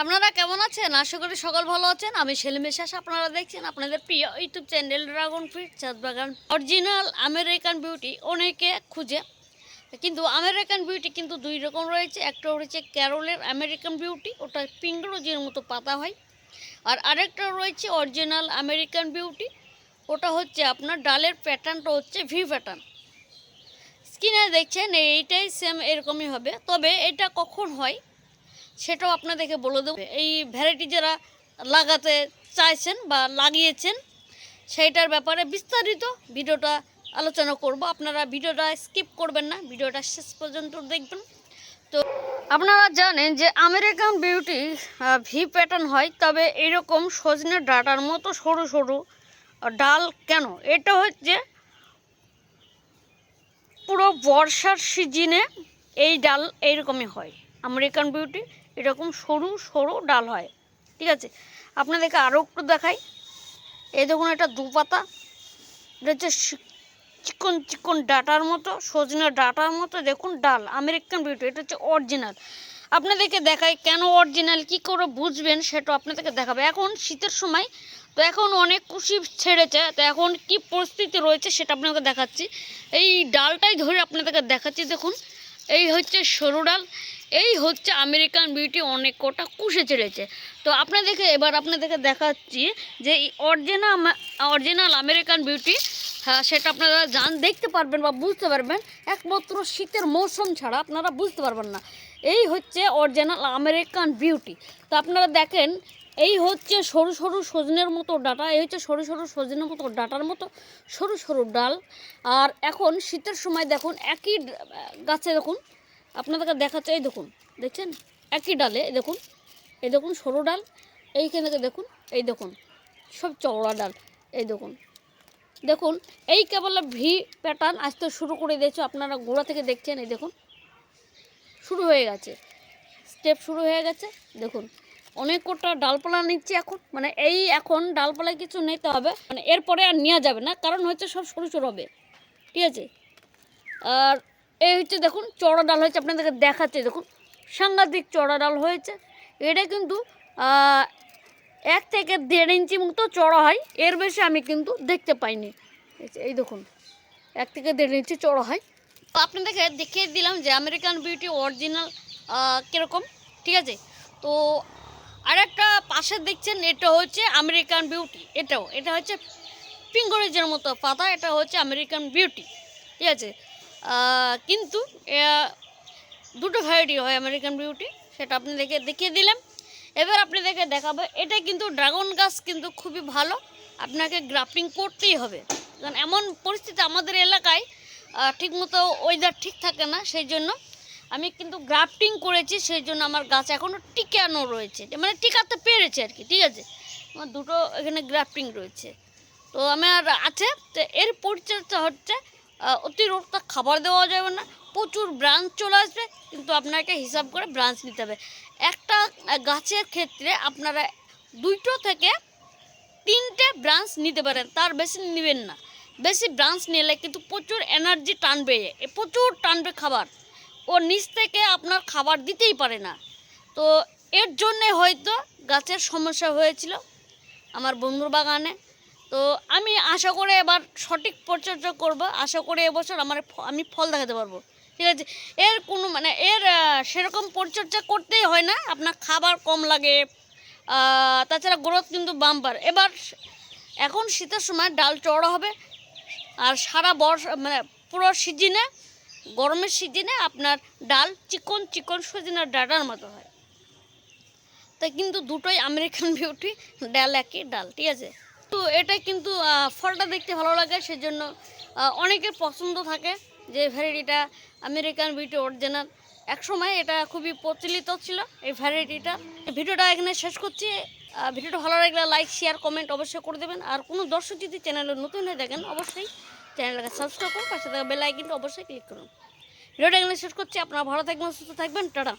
আপনারা কেমন আছেন? আশা করি সকল ভালো আছেন। আমি সেলিম বিশ্বাস, আপনারা দেখছেন আপনাদের প্রিয় ইউটিউব চ্যানেল ড্রাগন ফ্রিট চাঁদ বাগান অরিজিনাল আমেরিকান বিউটি অনেকে খুঁজে, কিন্তু আমেরিকান বিউটি কিন্তু দুই রকম রয়েছে। একটা রয়েছে ক্যারোলের আমেরিকান বিউটি ওটা পিঙ্ক রোজের মতো পাতা হয়। আর আরেকটা রয়েছে অরিজিনাল আমেরিকান বিউটি ওটা হচ্ছে আপনার ডালের প্যাটার্নটা হচ্ছে ভি প্যাটার্ন স্কিনে দেখছেন, এইটাই সেম এরকমই হবে। তবে এটা কখন হয়? সেটাও আপনাদেরকে বলে দেবো। এই ভ্যারাইটি যারা লাগাতে চাইছেন বা লাগিয়েছেন, সেইটার ব্যাপারে বিস্তারিত ভিডিওটা আলোচনা করব। আপনারা ভিডিওটা স্কিপ করবেন না, ভিডিওটা শেষ পর্যন্ত দেখবেন। তো আপনারা জানেন যে আমেরিকান বিউটি ভি প্যাটার্ন হয়, তবে এরকম সজনে ডাটার মতো সরু সরু ডাল কেন? এটা হচ্ছে পুরো বর্ষার সিজনে এই ডাল এইরকমই হয়। আমেরিকান বিউটি এরকম সরু সরু ডাল হয়। ঠিক আছে? আপনাদেরকে আরও একটু দেখাই। এই দেখুন, এটা দুপাতা। এটা হচ্ছে চিকন চিকন ডাটার মতো, সজনে ডাটার মতো। দেখুন, ডাল, আমেরিকান বিউটি, এটা হচ্ছে অরিজিনাল। আপনাদেরকে দেখাই কেন অরিজিনাল, কি করে বুঝবেন সেটা আপনাদেরকে দেখাবে। এখন শীতের সময়, তো এখন অনেক কুশি ছেড়েছে, তো এখন কি পরিস্থিতি রয়েছে সেটা আপনাকে দেখাচ্ছি। এই ডালটাই ধরে আপনাদেরকে দেখাচ্ছি, দেখুন। এই হচ্ছে সরু ডাল, এই হচ্ছে আমেরিকান বিউটি অনেক কটা কুশে ছেড়েছে তো আপনাদেরকে এবার আপনাদেরকে দেখাচ্ছি যে অরিজিনাল অরিজিনাল আমেরিকান বিউটি হ্যাঁ সেটা আপনারা জান, দেখতে পারবেন বা বুঝতে পারবেন, একমাত্র শীতের মৌসুম ছাড়া আপনারা বুঝতে পারবেন না। এই হচ্ছে অরিজিনাল আমেরিকান বিউটি। তো আপনারা দেখেন এই হচ্ছে সরু সরু সজনের মতো ডাটা, এই হচ্ছে সরু সরু সজনের মতো ডাটার মতো সরু সরু ডাল। আর এখন শীতের সময় দেখুন, একই গাছে দেখুন, আপনাদেরকে দেখাচ্ছে, এই দেখুন, দেখছেন? একই ডালে দেখুন, এই দেখুন সরু ডাল, এইখানে থেকে দেখুন, এই দেখুন, সব চওড়া ডাল, এই দেখুন। দেখুন, এই কেবল ভি প্যাটার্ন আসতে শুরু করে দিয়েছে, আপনারা গোড়া থেকে দেখছেন, এই দেখুন, শুরু হয়ে গেছে। স্টেপ শুরু হয়ে গেছে, দেখুন। অনেক কটা ডালপালা নিচ্ছে এখন। মানে এই এখন ডালপালা কিছু নিতে হবে। মানে এরপরে আর নেওয়া যাবে না, কারণ হচ্ছে সব সরু সরু হবে। ঠিক আছে? আর এই হচ্ছে দেখুন, চড়া ডাল হয়েছে, আপনাদেরকে দেখাচ্ছে, দেখুন। সাংঘাতিক চড়া ডাল হয়েছে। এটা কিন্তু এক থেকে দেড় ইঞ্চি মতো চড়া হয়। এর বেশি আমি কিন্তু দেখতে পাইনি। এই দেখুন, এক থেকে দেড় ইঞ্চি চড়া হয়। তো আপনাদেরকে দেখিয়ে দিলাম যে আমেরিকান বিউটি অরিজিনাল কীরকম। ঠিক আছে? তো আরেকটা পাশে দেখছেন, এটা হচ্ছে আমেরিকান বিউটি এটাও, এটা হচ্ছে পিঙ্গরেজের মতো পাতা, এটা হচ্ছে আমেরিকান বিউটি ঠিক আছে? কিন্তু দুটো ভ্যারাইটি হয় আমেরিকান বিউটি সেটা আপনাদেরকে দেখিয়ে দিলাম। এবার আপনাদেরকে দেখাবো, এটা কিন্তু ড্রাগন গাছ কিন্তু খুবই ভালো, আপনাকে গ্রাফটিং করতেই হবে। কারণ এমন পরিস্থিতি আমাদের এলাকায় ঠিকমতো ওয়েদার ঠিক থাকে না, সেই জন্য আমি কিন্তু গ্রাফটিং করেছি সেই জন্য আমার গাছ এখনও টিকানো রয়েছে। মানে টিকাতে পেরেছে আর কি, ঠিক আছে? আমার দুটো এখানে গ্রাফটিং রয়েছে। তো আমার আছে, তো এর পরিচর্যা হচ্ছে অতিরিক্ত খাবার দেওয়া যাবে না, প্রচুর ব্রাঞ্চ চলে আসবে, কিন্তু আপনাকে হিসাব করে ব্রাঞ্চ নিতে হবে। একটা গাছের ক্ষেত্রে আপনারা দুইটো থেকে তিনটে ব্রাঞ্চ নিতে পারেন, তার বেশি নেবেন না। বেশি ব্রাঞ্চ নিলে কিন্তু প্রচুর এনার্জি টানবে প্রচুর টানবে খাবার। ও নিচ থেকে আপনার খাবার দিতেই পারে না। তো এর জন্যে হয়তো গাছের সমস্যা হয়েছিল আমার বন্ধুর বাগানে। তো আমি আশা করে এবার সঠিক পরিচর্যা করব। আশা করে এবছর আমার আমি ফল দেখাতে পারব। ঠিক আছে? এর কোনো মানে এর সেরকম পরিচর্যা করতেই হয় না। আপনার খাবার কম লাগে। তাছাড়া গ্রোথ কিন্তু বাম্পার। এবার এখন শীতের সময় ডাল চড়া হবে। আর সারা বর্ষ মানে পুরো সিজনে গরমের সিজনে আপনার ডাল চিকন চিকন সজিনার ডাটার মতো হয়। তা কিন্তু দুটোই আমেরিকান বিউটি, ডাল একই ডাল, ঠিক আছে? তো এটা কিন্তু ফলটা দেখতে ভালো লাগে, সেজন্য অনেকের পছন্দ থাকে যে ভ্যারাইটিটা আমেরিকান বিউটি অরিজিনাল। একসময় এটা খুবই প্রচলিত ছিল, এই ভ্যারাইটিটা। ভিডিওটা এখানে শেষ করছি। ভিডিওটা ভালো লাগলে লাইক, শেয়ার, কমেন্ট অবশ্যই করে দেবেন। আর কোনো দর্শক যদি চ্যানেলে নতুন হয়ে দেখেন অবশ্যই চ্যানেলটাকে সাবস্ক্রাইব করুন, পাশে থাকা বেল আইকনটা অবশ্যই ক্লিক করুন। ভিডিওটা এখানে শেষ করছি, আপনারা ভালো থাকবেন, সুস্থ থাকবেন, টাটা।